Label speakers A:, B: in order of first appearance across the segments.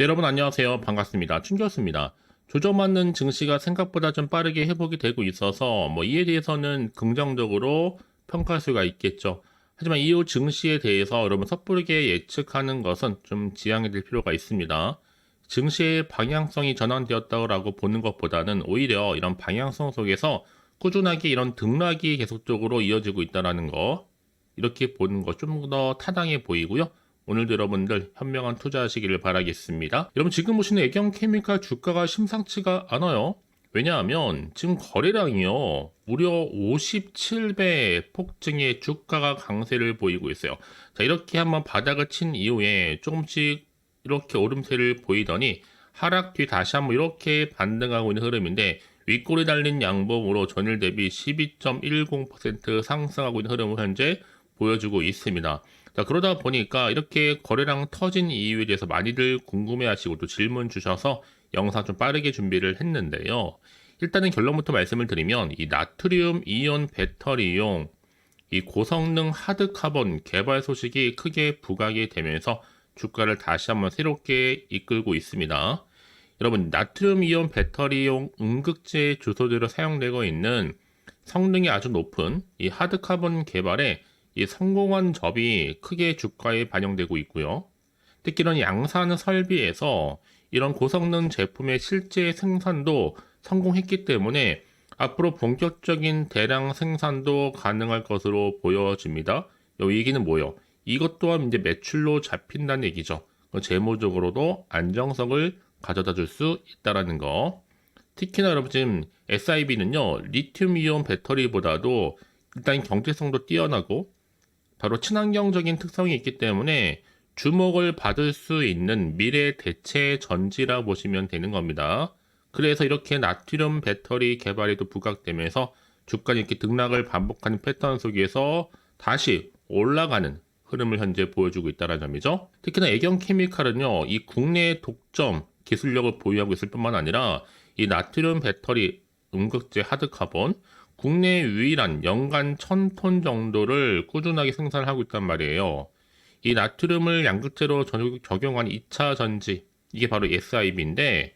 A: 네, 여러분 안녕하세요. 반갑습니다. 춘교수입니다. 조정맞는 증시가 생각보다 좀 빠르게 회복이 되고 있어서 뭐 이에 대해서는 긍정적으로 평가할 수가 있겠죠. 하지만 이후 증시에 대해서 여러분 섣부르게 예측하는 것은 좀 지양해 될 필요가 있습니다. 증시의 방향성이 전환되었다고 보는 것보다는 오히려 이런 방향성 속에서 꾸준하게 이런 등락이 계속적으로 이어지고 있다는 거 이렇게 보는 것좀더 타당해 보이고요. 오늘도 여러분들 현명한 투자하시기를 바라겠습니다. 여러분 지금 보시는 애경 케미칼 주가가 심상치가 않아요. 왜냐하면 지금 거래량이요 무려 57배 폭증의 주가가 강세를 보이고 있어요. 자 이렇게 한번 바닥을 친 이후에 조금씩 이렇게 오름세를 보이더니 하락 뒤 다시 한번 이렇게 반등하고 있는 흐름인데 윗골이 달린 양봉으로 전일 대비 12.10% 상승하고 있는 흐름을 현재 보여주고 있습니다. 자, 그러다 보니까 이렇게 거래량 터진 이유에 대해서 많이들 궁금해 하시고 또 질문 주셔서 영상 좀 빠르게 준비를 했는데요. 일단은 결론부터 말씀을 드리면 이 나트륨 이온 배터리용 이 고성능 하드 카본 개발 소식이 크게 부각이 되면서 주가를 다시 한번 새롭게 이끌고 있습니다. 여러분, 나트륨 이온 배터리용 음극재 주소대로 사용되고 있는 성능이 아주 높은 이 하드 카본 개발에 이 성공한 접이 크게 주가에 반영되고 있고요. 특히 이런 양산 설비에서 이런 고성능 제품의 실제 생산도 성공했기 때문에 앞으로 본격적인 대량 생산도 가능할 것으로 보여집니다. 이 얘기는 뭐요? 이것 또한 이제 매출로 잡힌다는 얘기죠. 재무적으로도 안정성을 가져다 줄 수 있다라는 거. 특히나 여러분 지금 SIB는요, 리튬 이온 배터리보다도 일단 경제성도 뛰어나고 바로 친환경적인 특성이 있기 때문에 주목을 받을 수 있는 미래 대체 전지라 보시면 되는 겁니다. 그래서 이렇게 나트륨 배터리 개발에도 부각되면서 주가 이렇게 등락을 반복하는 패턴 속에서 다시 올라가는 흐름을 현재 보여주고 있다는 점이죠. 특히나 애경 케미칼은요, 이 국내 독점 기술력을 보유하고 있을 뿐만 아니라 이 나트륨 배터리 음극재 하드카본 국내 유일한 연간 1000톤 정도를 꾸준하게 생산하고 있단 말이에요. 이 나트륨을 양극재로 적용한 2차 전지, 이게 바로 SIB인데,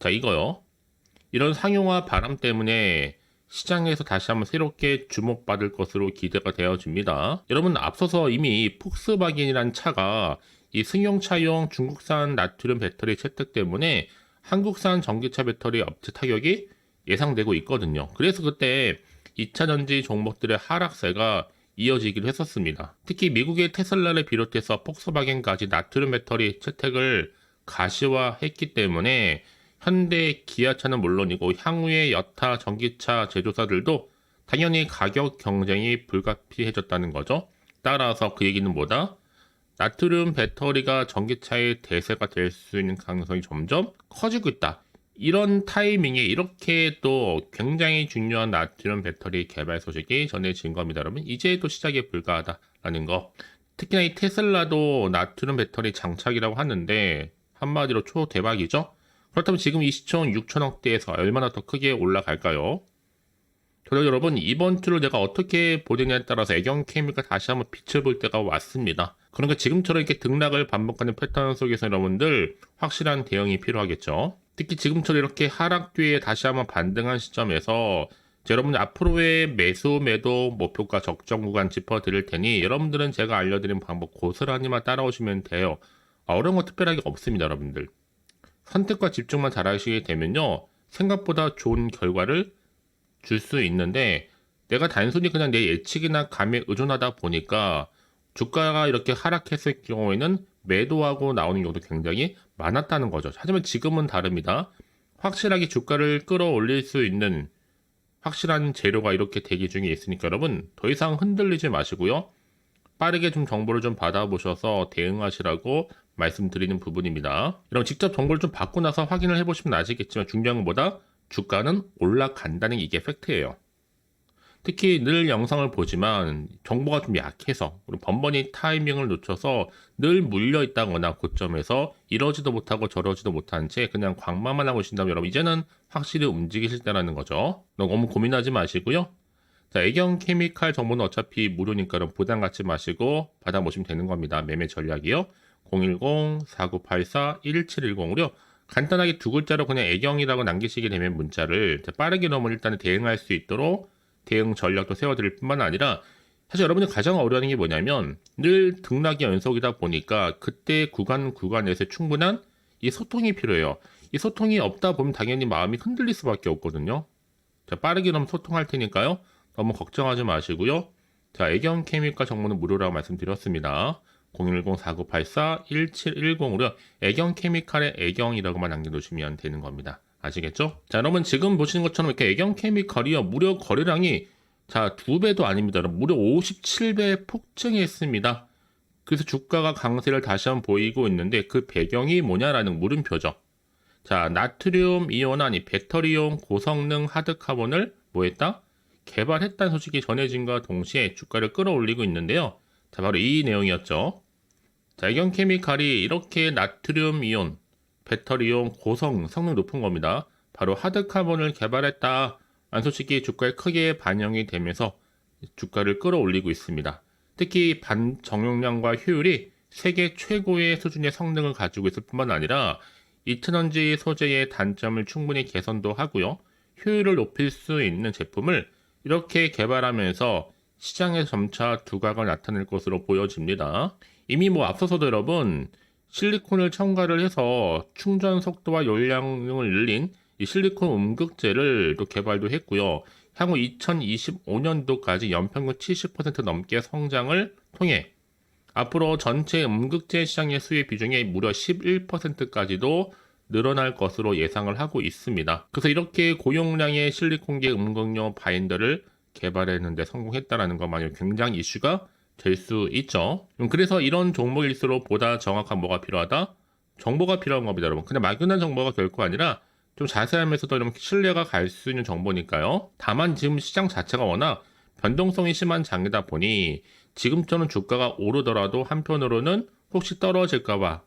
A: 자, 이거요. 이런 상용화 바람 때문에 시장에서 다시 한번 새롭게 주목받을 것으로 기대가 되어집니다. 여러분, 앞서서 이미 폭스바겐이란 차가 이 승용차용 중국산 나트륨 배터리 채택 때문에 한국산 전기차 배터리 업체 타격이 예상되고 있거든요. 그래서 그때 2차 전지 종목들의 하락세가 이어지기도 했었습니다. 특히 미국의 테슬라를 비롯해서 폭스바겐까지 나트륨 배터리 채택을 가시화했기 때문에 현대 기아차는 물론이고 향후의 여타 전기차 제조사들도 당연히 가격 경쟁이 불가피해졌다는 거죠. 따라서 그 얘기는 뭐다? 나트륨 배터리가 전기차의 대세가 될 수 있는 가능성이 점점 커지고 있다. 이런 타이밍에 이렇게 또 굉장히 중요한 나트륨 배터리 개발 소식이 전해진 겁니다, 여러분. 이제 또 시작에 불과하다라는 거. 특히나 이 테슬라도 나트륨 배터리 장착이라고 하는데 한마디로 초 대박이죠. 그렇다면 지금 이 시총 6천억대에서 얼마나 더 크게 올라갈까요? 저도 여러분 이번 주를 내가 어떻게 보느냐에 따라서 애경 케미가 다시 한번 빛을 볼 때가 왔습니다. 그러니까 지금처럼 이렇게 등락을 반복하는 패턴 속에서 여러분들 확실한 대응이 필요하겠죠. 특히 지금처럼 이렇게 하락 뒤에 다시 한번 반등한 시점에서 여러분 앞으로의 매수 매도 목표가 적정 구간 짚어드릴 테니 여러분들은 제가 알려드린 방법 고스란히만 따라오시면 돼요. 아, 어려운 거 특별하게 없습니다, 여러분들. 선택과 집중만 잘하시게 되면요 생각보다 좋은 결과를 줄 수 있는데 내가 단순히 그냥 내 예측이나 감에 의존하다 보니까 주가가 이렇게 하락했을 경우에는 매도하고 나오는 경우도 굉장히 많았다는 거죠. 하지만 지금은 다릅니다. 확실하게 주가를 끌어올릴 수 있는 확실한 재료가 이렇게 대기 중에 있으니까 여러분 더 이상 흔들리지 마시고요. 빠르게 좀 정보를 좀 받아보셔서 대응하시라고 말씀드리는 부분입니다. 여러분 직접 정보를 좀 받고 나서 확인을 해보시면 아시겠지만 중요한 것보다 주가는 올라간다는 게 이게 팩트예요. 특히 늘 영상을 보지만 정보가 좀 약해서 우리 번번이 타이밍을 놓쳐서 늘 물려 있다거나 고점에서 이러지도 못하고 저러지도 못한 채 그냥 광만만 하고 계신다면 여러분 이제는 확실히 움직이실 때라는 거죠. 너무 고민하지 마시고요. 자, 애경 케미칼 정보는 어차피 무료니까 부담 갖지 마시고 받아보시면 되는 겁니다. 매매 전략이요. 010-4984-1710으로 간단하게 두 글자로 그냥 애경이라고 남기시게 되면 문자를 빠르게 넘어 일단은 대응할 수 있도록 대응 전략도 세워드릴 뿐만 아니라 사실 여러분이 가장 어려워하는 게 뭐냐면 늘 등락이 연속이다 보니까 그때 구간 구간에서 충분한 이 소통이 필요해요. 이 소통이 없다 보면 당연히 마음이 흔들릴 수밖에 없거든요. 자, 빠르게 너무 소통할 테니까요. 너무 걱정하지 마시고요. 자, 애경 케미과 정보는 무료라고 말씀드렸습니다. 010-4984-1710으로 애경 케미칼의 애경이라고만 남겨놓으시면 되는 겁니다. 아시겠죠? 자, 여러분 지금 보시는 것처럼 이렇게 애경 케미칼이요. 무려 거래량이 자, 두 배도 아닙니다. 무려 57배 폭증했습니다. 그래서 주가가 강세를 다시 한번 보이고 있는데 그 배경이 뭐냐라는 물음표죠. 자, 나트륨 이온 아니 배터리용 고성능 하드카본을 뭐 했다? 개발했다는 소식이 전해진과 동시에 주가를 끌어올리고 있는데요. 자, 바로 이 내용이었죠. 자, 애경 케미칼이 이렇게 나트륨 이온, 배터리용 고성, 성능 높은 겁니다. 바로 하드카본을 개발했다. 안 소식이 주가에 크게 반영이 되면서 주가를 끌어올리고 있습니다. 특히 반정용량과 효율이 세계 최고의 수준의 성능을 가지고 있을 뿐만 아니라 이트넌지 소재의 단점을 충분히 개선도 하고요. 효율을 높일 수 있는 제품을 이렇게 개발하면서 시장에 점차 두각을 나타낼 것으로 보여집니다. 이미 뭐 앞서서도 여러분 실리콘을 첨가를 해서 충전 속도와 용량을 늘린 이 실리콘 음극재를 또 개발도 했고요. 향후 2025년도까지 연평균 70% 넘게 성장을 통해 앞으로 전체 음극재 시장의 수혜 비중이 무려 11%까지도 늘어날 것으로 예상을 하고 있습니다. 그래서 이렇게 고용량의 실리콘계 음극용 바인더를 개발했는데 성공했다라는 것만이 굉장히 이슈가 될 수 있죠. 음, 그래서 이런 종목일수록 보다 정확한 뭐가 필요하다? 정보가 필요한 겁니다, 여러분. 그냥 막연한 정보가 결코 아니라 좀 자세하면서도 이렇게 신뢰가 갈 수 있는 정보니까요. 다만 지금 시장 자체가 워낙 변동성이 심한 장이다 보니 지금처럼 주가가 오르더라도 한편으로는 혹시 떨어질까봐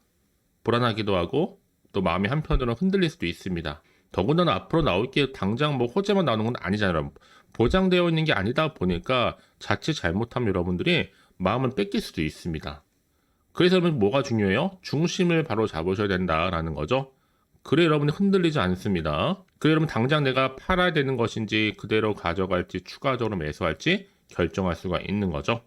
A: 불안하기도 하고 또 마음이 한편으로는 흔들릴 수도 있습니다. 더군다나 앞으로 나올 게 당장 뭐 호재만 나오는 건 아니잖아요. 보장되어 있는 게 아니다 보니까 자칫 잘못하면 여러분들이 마음을 뺏길 수도 있습니다. 그래서 여러분 뭐가 중요해요? 중심을 바로 잡으셔야 된다라는 거죠. 그래 여러분이 흔들리지 않습니다. 그래 여러분 당장 내가 팔아야 되는 것인지 그대로 가져갈지 추가적으로 매수할지 결정할 수가 있는 거죠.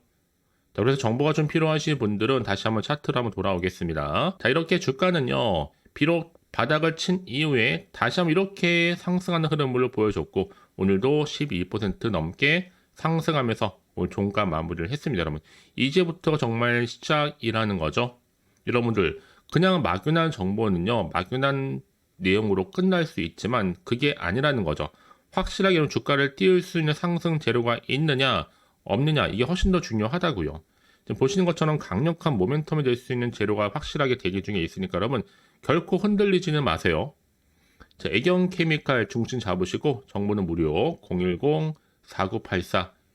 A: 자, 그래서 정보가 좀 필요하신 분들은 다시 한번 차트로 한번 돌아오겠습니다. 자, 이렇게 주가는요, 비록 바닥을 친 이후에 다시 한번 이렇게 상승하는 흐름을 보여줬고, 오늘도 12% 넘게 상승하면서 오늘 종가 마무리를 했습니다, 여러분. 이제부터 정말 시작이라는 거죠. 여러분들, 그냥 막연한 정보는요, 막연한 내용으로 끝날 수 있지만 그게 아니라는 거죠. 확실하게 주가를 띄울 수 있는 상승 재료가 있느냐, 없느냐, 이게 훨씬 더 중요하다고요. 지금 보시는 것처럼 강력한 모멘텀이 될 수 있는 재료가 확실하게 대기 중에 있으니까 여러분 결코 흔들리지는 마세요. 자, 애경 케미칼 중심 잡으시고 정보는 무료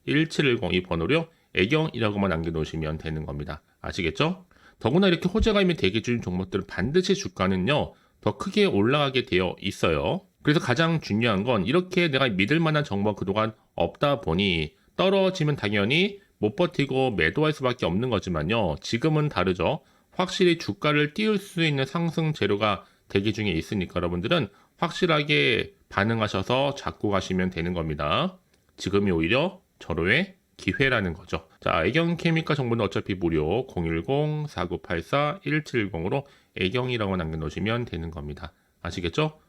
A: 010-4984-1710 이 번호로 애경이라고만 남겨놓으시면 되는 겁니다. 아시겠죠? 더구나 이렇게 호재가 있는 대기 중인 종목들은 반드시 주가는요 더 크게 올라가게 되어 있어요. 그래서 가장 중요한 건 이렇게 내가 믿을 만한 정보가 그동안 없다 보니 떨어지면 당연히 못 버티고 매도할 수밖에 없는 거지만요. 지금은 다르죠. 확실히 주가를 띄울 수 있는 상승 재료가 대기 중에 있으니까 여러분들은 확실하게 반응하셔서 잡고 가시면 되는 겁니다. 지금이 오히려 절호의 기회라는 거죠. 자, 애경 케미카 정보는 어차피 무료 010-4984-1710으로 애경이라고 남겨놓으시면 되는 겁니다. 아시겠죠?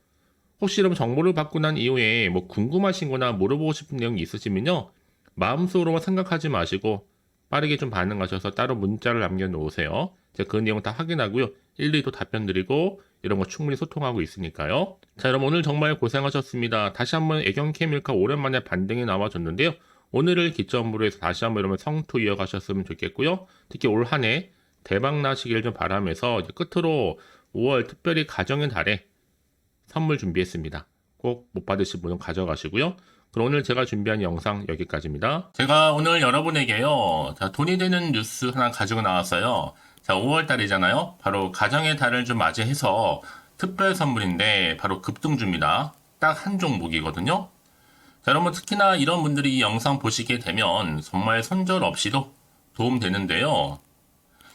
A: 혹시 여러분 정보를 받고 난 이후에 뭐 궁금하신 거나 물어보고 싶은 내용이 있으시면요. 마음속으로만 생각하지 마시고 빠르게 좀 반응하셔서 따로 문자를 남겨놓으세요. 제가 그 내용 다 확인하고요. 일일이 또 답변 드리고 이런 거 충분히 소통하고 있으니까요. 자, 여러분 오늘 정말 고생하셨습니다. 다시 한번 애경 케밀카 오랜만에 반등이 나와줬는데요. 오늘을 기점으로 해서 다시 한번 여러분 성투 이어가셨으면 좋겠고요. 특히 올 한 해 대박 나시길 좀 바라면서 끝으로 5월 특별히 가정의 달에 선물 준비했습니다. 꼭 못 받으실 분은 가져가시고요. 그럼 오늘 제가 준비한 영상 여기까지입니다. 제가 오늘 여러분에게요. 자, 돈이 되는 뉴스 하나 가지고 나왔어요. 자, 5월 달이잖아요. 바로 가정의 달을 좀 맞이해서 특별 선물인데 바로 급등주입니다. 딱 한 종목이거든요. 자, 여러분 특히나 이런 분들이 이 영상 보시게 되면 정말 손절 없이도 도움 되는데요.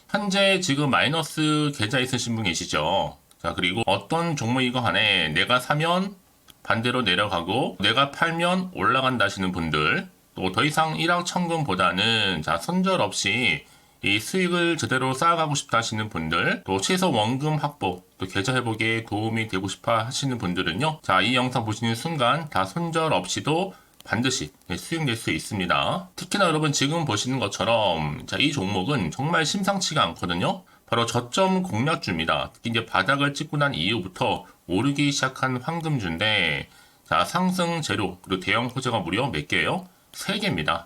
A: 현재 지금 마이너스 계좌 있으신 분 계시죠? 자, 그리고 어떤 종목이건 간에 내가 사면 반대로 내려가고 내가 팔면 올라간다 하시는 분들 또 더 이상 일확천금보다는 자, 손절 없이 이 수익을 제대로 쌓아가고 싶다 하시는 분들, 또 최소 원금 확보, 또 계좌 회복에 도움이 되고 싶어 하시는 분들은요. 자, 이 영상 보시는 순간 다 손절 없이도 반드시 네, 수익 낼수 있습니다. 특히나 여러분 지금 보시는 것처럼 자, 이 종목은 정말 심상치가 않거든요. 바로 저점 공략주입니다. 특히 이제 바닥을 찍고 난 이후부터 오르기 시작한 황금주인데 자, 상승 재료 그리고 대형 호재가 무려 몇 개예요? 3개입니다.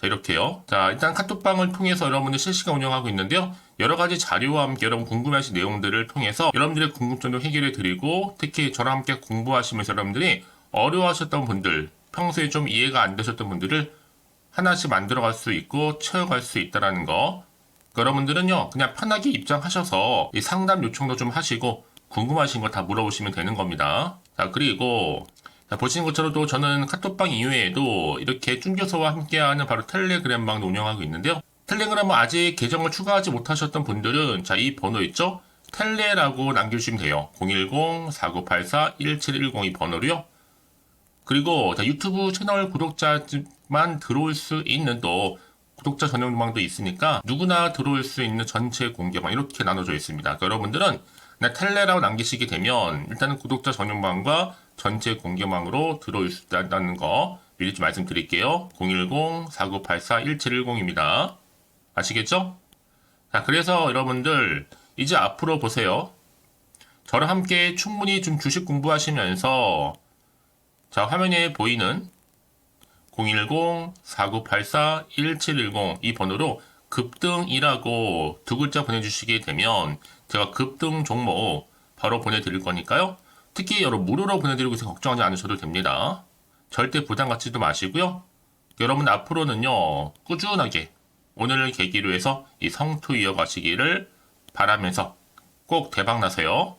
A: 자 이렇게요. 자 일단 카톡방을 통해서 여러분들 실시간 운영하고 있는데요. 여러 가지 자료와 함께 여러분 궁금하신 내용들을 통해서 여러분들의 궁금증도 해결해 드리고 특히 저랑 함께 공부하시면서 여러분들이 어려워하셨던 분들 평소에 좀 이해가 안 되셨던 분들을 하나씩 만들어갈 수 있고 채워갈 수 있다라는 거. 여러분들은요 그냥 편하게 입장하셔서 이 상담 요청도 좀 하시고 궁금하신 거 다 물어보시면 되는 겁니다. 자 그리고 자, 보시는 것처럼 또 저는 카톡방 이외에도 이렇게 쭝교서와 함께하는 바로 텔레그램방도 운영하고 있는데요. 텔레그램은 아직 계정을 추가하지 못하셨던 분들은 자 이 번호 있죠? 텔레라고 남겨주시면 돼요. 010-4984-1710 이 번호로요. 그리고 자, 유튜브 채널 구독자만 들어올 수 있는 또 구독자 전용방도 있으니까 누구나 들어올 수 있는 전체 공개방 이렇게 나눠져 있습니다. 그러니까 여러분들은 텔레라고 남기시게 되면 일단은 구독자 전용방과 전체 공개방으로 들어올 수 있다는 거 미리 좀 말씀드릴게요. 010-4984-1710입니다. 아시겠죠? 자, 그래서 여러분들 이제 앞으로 보세요. 저랑 함께 충분히 좀 주식 공부하시면서 자, 화면에 보이는 010-4984-1710 이 번호로 급등이라고 두 글자 보내주시게 되면 제가 급등 종목 바로 보내드릴 거니까요. 특히 여러분 무료로 보내드리고 있어 걱정하지 않으셔도 됩니다. 절대 부담 갖지도 마시고요. 여러분 앞으로는요 꾸준하게 오늘을 계기로 해서 이 성투 이어가시기를 바라면서 꼭 대박 나세요.